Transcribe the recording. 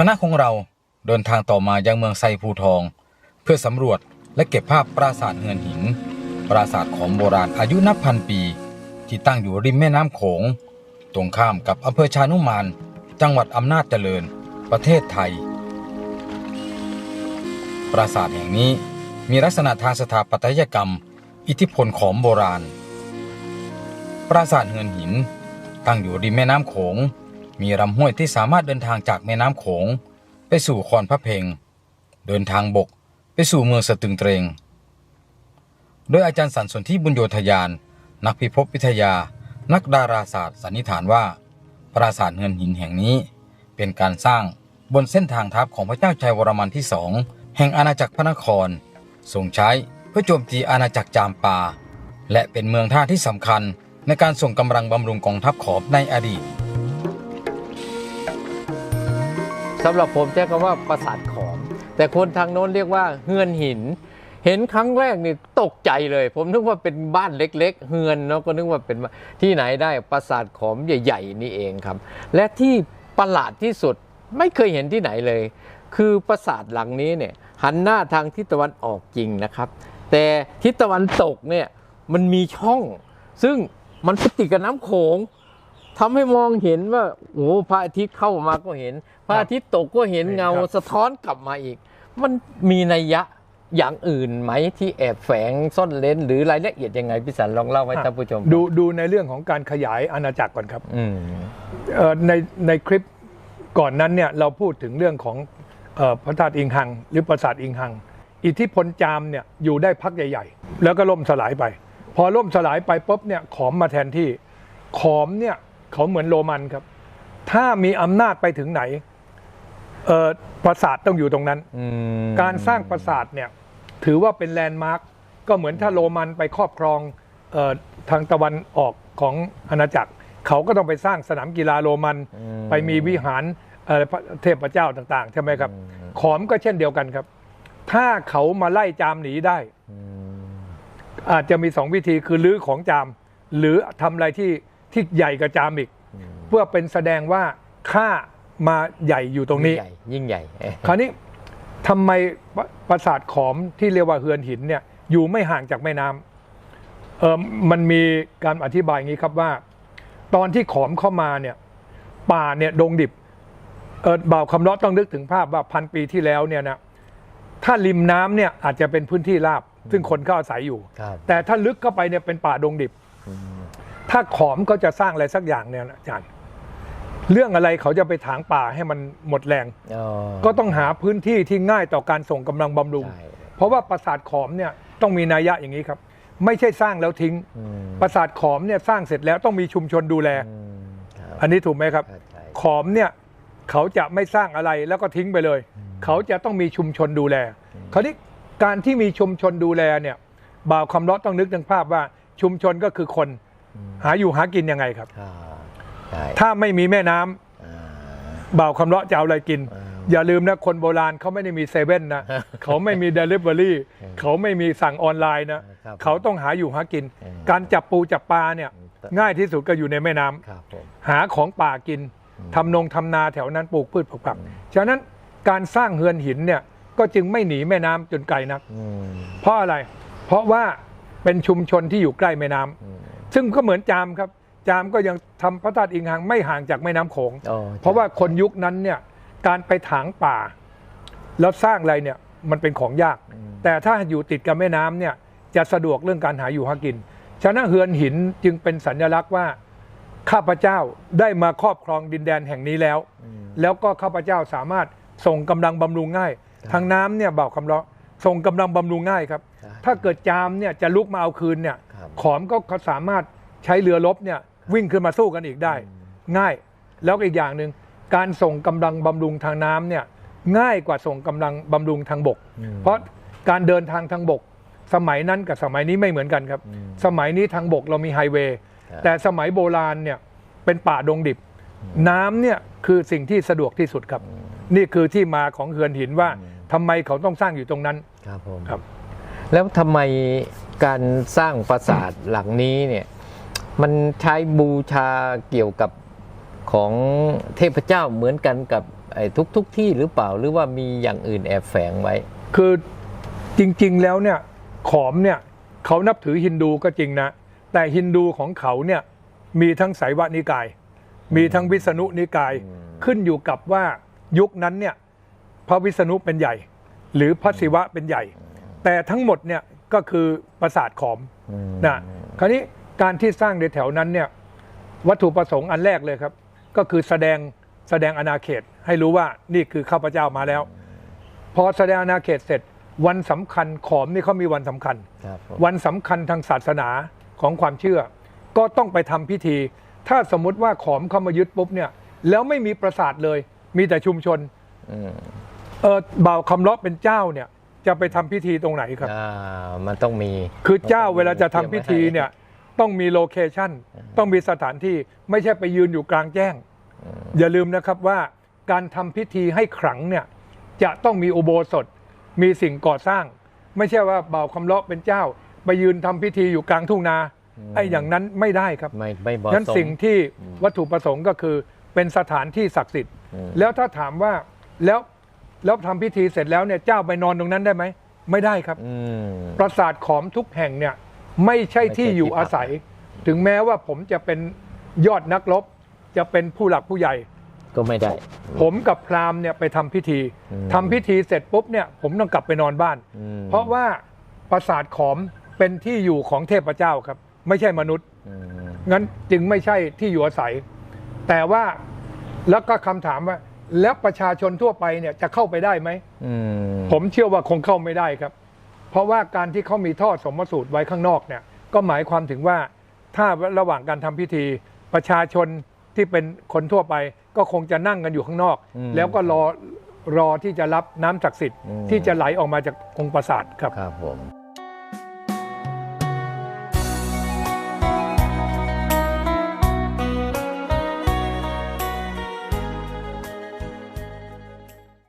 คณะของเราเดินทางต่อมายังเมืองไซภูทอง เพื่อสำรวจและเก็บภาพปราสาทเฮือนหิน ปราสาทของโบราณอายุนับพันปี ที่ตั้งอยู่ริมแม่น้ำโขง ตรงข้ามกับอำเภอชานุมาน จังหวัดอำนาจเจริญ ประเทศไทย ปราสาทแห่งนี้มีลักษณะทางสถาปัตยกรรม อิทธิพลของโบราณ ปราสาทเฮือนหิน ตั้งอยู่ริมแม่น้ำโขง มีลำห้วยที่สามารถเดินทางจากแม่น้ำโขง ไปสู่คอนพระเพง เดินทางบกไปสู่เมืองสตึงเตรง โดยอาจารย์สันสนที่บุญโยธยาน นักพิภพวิทยา นักดาราศาสตร์สันนิษฐานว่า ปราสาทเฮือนหินแห่งนี้ เป็นการสร้างบนเส้นทางทัพของพระเจ้าชัยวรมันที่สองแห่งอาณาจักรพระนครทรงใช้เพื่อโจมตีอาณาจักรจามปา และเป็นเมืองท่าที่สำคัญในการส่งกำลังบำรุงกองทัพขอมในอดีต สำหรับผมใช้คำว่าปราสาทขอมแต่คนทางโน้นเรียกว่าเฮือนหิน เห็นครั้งแรกนี่ตกใจเลย ผมนึกว่าเป็นบ้านเล็ก ๆ เฮือนเนาะก็นึกว่าเป็นที่ไหนได้ปราสาทขอมใหญ่ ๆ นี่เองครับ และที่ประหลาดที่สุดไม่เคยเห็นที่ไหนเลย คือปราสาทหลังนี้เนี่ยหันหน้าทางทิศตะวันออกจริงนะครับ แต่ทิศตะวันตกเนี่ยมันมีช่อง ซึ่งมันติดกับน้ำโขง ทำให้มองเห็นว่าโอ้โหพระอาทิตย์เข้ามาก็เห็น พระอาทิตย์ตกก็เห็นเงาครับสะท้อนกลับมาอีก มันมีนัยยะอย่างอื่นไหมที่แอบแฝงซ่อนเลนหรือรายละเอียดยังไงพี่สันลองเล่าให้ท่านผู้ชมฟังดูดูในเรื่องของการขยายอาณาจักรก่อนครับอืมเอ่อในในคลิปก่อนนั้นเนี่ยเราพูดถึงเรื่องของเอ่อพระธาตุอิงหัง หรือปราสาทอิงหัง อิทธิพลจามเนี่ยอยู่ได้พักใหญ่ ๆ แล้วก็ล่มสลายไป พอล่มสลายไปปุ๊บเนี่ยขอมมาแทนที่ขอมเนี่ย เขาเหมือนโรมันครับ ถ้ามีอำนาจไปถึงไหนเอ่อปราสาทต้องอยู่ตรงนั้นอืมการสร้างปราสาทเนี่ยถือว่าเป็นแลนด์มาร์กก็เหมือนถ้าโรมันไปครอบครองเออทางตะวันออกของอาณาจักร เขาก็ต้องไปสร้างสนามกีฬาโรมันอืมไปมีวิหารเอ่อพระเทพเจ้าต่างๆ ใช่ไหมครับ ขอมก็เช่นเดียวกันครับ ถ้าเขามาไล่จามหนีได้อืมอาจจะมีสองวิธีคือลื้อของจาม หรือทำอะไรที่ ที่ใหญ่กว่าจามอีก เพื่อเป็นแสดงว่าข้ามาใหญ่อยู่ตรงนี้ ยิ่ใหญ่ยิ่งใหญ่เอ๊ะคราวนี้ทำไมปราปราสาทขอมที่เรียกว่าเฮือนหินเนี่ยอยู่ไม่ห่างจากแม่น้ำเออมันมีการอธิบายอย่างนี้ครับว่า ตอนที่ขอมเข้ามาเนี่ยป่าเนี่ยดงดิบเออบ่าวคำเลาะต้องนึกถึงภาพว่าพันปีที่แล้วเนี่ยนะถ้าริมน้ำเนี่ยอาจจะเป็นพื้นที่ราบ ซึ่งคนเขาอาศัยอยู่ครับแต่ถ้าลึกเข้าไปเนี่ยเป็นป่าดงดิบ ถ้าขอมเขาจะสร้างอะไรสักอย่างเนี่ยนะอาจารย์เรื่องอะไรเขาจะไปถางป่าให้มันหมดแรงอ๋อก็ต้องหาพื้นที่ที่ง่ายต่อการส่งกำลังบำรุงใช่เพราะว่าปราสาทขอมเนี่ยต้องมีนัยยะอย่างนี้ครับ ไม่ใช่สร้างแล้วทิ้งอืมปราสาทขอมเนี่ยสร้างเสร็จแล้วต้องมีชุมชนดูแลอืมครับอันนี้ถูกไหมครับเข้าใจขอมเนี่ยเขาจะไม่สร้างอะไรแล้วก็ทิ้งไปเลย เขาจะต้องมีชุมชนดูแล คราวนี้การที่มีชุมชนดูแลเนี่ยบ่าวคำเลาะต้องนึกถึงภาพว่าชุมชนก็คือคน หาอยู่หากินยังไงครับอ่าใช่ถ้าไม่มีแม่น้ำอ่าบ่าวคำเลาะจะเอาอะไรกินอ่าอย่าลืมนะ คนโบราณเขาไม่ได้มีเซเว่นนะ เขาไม่มีเดลิเวอรี่เขาไม่มีสั่งออนไลน์นะครับเขาต้องหาอยู่หากินอืมการจับปูจับปลาเนี่ย ง่ายที่สุดก็อยู่ในแม่น้ำครับผมหาของป่ากินทำนงทำนาแถวนั้นปลูกพืชปลูกผักฉะนั้นการสร้างเฮือนหินเนี่ยก็จึงไม่หนีแม่น้ำจนไกลนักอืมเพราะอะไร เพราะว่าเป็นชุมชนที่อยู่ใกล้แม่น้ำอืม ซึ่งก็เหมือนจามครับ จามก็ยังทำพระธาตุอิงหังไม่ห่างจากแม่น้ำโขงอ๋อเพราะว่าคนยุคนั้นเนี่ยการไปถางป่า แล้วสร้างอะไรเนี่ยมันเป็นของยาก แต่ถ้าอยู่ติดกับแม่น้ำเนี่ยจะสะดวกเรื่องการหาอยู่หากิน ฉะนั้นเฮือนหินจึงเป็นสัญลักษณ์ว่าข้าพเจ้าได้มาครอบครองดินแดนแห่งนี้แล้ว แล้วก็ข้าพเจ้าสามารถส่งกำลังบำรุงง่าย ทางน้ำเนี่ยเบาคำเลาะส่งกำลังบำรุงง่ายครับครับ ถ้าเกิดจามเนี่ยจะลุกมาเอาคืนเนี่ยครับ ขอมก็สามารถใช้เรือรบเนี่ยวิ่งขึ้นมาสู้กันอีกได้ ง่ายแล้วก็อีกอย่างหนึ่งการส่งกำลังบำรุงทางน้ำเนี่ยง่ายกว่าส่งกำลังบำรุงทางบกอืมเพราะการเดินทางทางบก สมัยนั้นกับสมัยนี้ไม่เหมือนกันครับอืมสมัยนี้ทางบกเรามีไฮเวย์ครับแต่สมัยโบราณเนี่ยเป็นป่าดงดิบ น้ำเนี่ยคือสิ่งที่สะดวกที่สุดครับ นี่คือที่มาของเฮือนหินว่าทำไมเขาต้องสร้างอยู่ตรงนั้นครับผมครับ แล้วทำไมการสร้างปราสาทหลังนี้เนี่ยมันใช้บูชาเกี่ยวกับของเทพเจ้าเหมือนกันกับไอ้ทุกทุกที่หรือเปล่าหรือว่ามีอย่างอื่นแอบแฝงไว้ คือจริงๆแล้วเนี่ยขอมเนี่ยเขานับถือฮินดูก็จริงนะ แต่ฮินดูของเขาเนี่ยมีทั้งไสยวนิกาย มีทั้งวิษณุนิกายอืมขึ้นอยู่กับว่ายุคนั้นเนี่ยพระวิษณุเป็นใหญ่ หรือพระศิวะเป็นใหญ่ แต่ทั้งหมดเนี่ยก็คือปราสาทขอมอืมนะคราวนี้การที่สร้างในแถวนั้นเนี่ยวัตถุประสงค์อันแรกเลยครับ ก็คือแสดงแสดงอาณาเขตให้รู้ว่านี่คือข้าพเจ้ามาแล้ว พอแสดงอาณาเขตเสร็จวันสำคัญขอมนี่เขามีวันสำคัญครับผมวันสำคัญทางศาสนาของความเชื่อ ก็ต้องไปทำพิธี ถ้าสมมุติว่าขอมเข้ามายึดปุ๊บเนี่ย แล้วไม่มีปราสาทเลย มีแต่ชุมชนอืมเออบ่าวคำเลาะเป็นเจ้าเนี่ย จะไปทำพิธีตรงไหนครับอ่ามันต้องมีคือเจ้าเวลาจะทำพิธีเนี่ยต้องมีโลเคชั่นต้องมีสถานที่ไม่ใช่ไปยืนอยู่กลางแจ้ง อย่าลืมนะครับว่าการทำพิธีให้ขลังเนี่ยจะต้องมีอุโบสถมีสิ่งก่อสร้าง ไม่ใช่ว่าบ่าวคำเลาะเป็นเจ้า ไปยืนทำพิธีอยู่กลางทุ่งนาไอ้อย่างนั้นไม่ได้ครับไม่ไม่เหมาะนั้นสมสิ่งที่วัตถุประสงค์ก็คือเป็นสถานที่ศักดิ์สิทธิ์อืมแล้วถ้าถามว่าแล้ว แล้วทำพิธีเสร็จแล้วเนี่ยเจ้าไปนอนตรงนั้นได้ไหม ไม่ได้ครับอืมปราสาทขอมทุกแห่งเนี่ย ไม่ใช่ที่อยู่อาศัย ถึงแม้ว่าผมจะเป็นยอดนักรบ จะเป็นผู้หลักผู้ใหญ่ ก็ไม่ได้ ผมกับพราหมณ์เนี่ยไปทำพิธีอืมทำพิธีเสร็จปุ๊บเนี่ยผมต้องกลับไปนอนบ้านอืมเพราะว่าปราสาทขอมเป็นที่อยู่ของเทพเจ้าครับ ไม่ใช่มนุษย์อืมงั้นจึงไม่ใช่ที่อยู่อาศัย แต่ว่าแล้วก็คำถามว่า แล้วประชาชนทั่วไปเนี่ยจะเข้าไปได้ไหมอืมผมเชื่อว่าคงเข้าไม่ได้ครับ เพราะว่าการที่เขามีท่อสมสูตรไว้ข้างนอกเนี่ย ก็หมายความถึงว่าถ้าระหว่างการทำพิธีประชาชนที่เป็นคนทั่วไป ก็คงจะนั่งกันอยู่ข้างนอก แล้วก็รอรอที่จะรับน้ำศักดิ์สิทธิ์ที่จะไหลออกมาจากองค์ปราสาทครับครับผม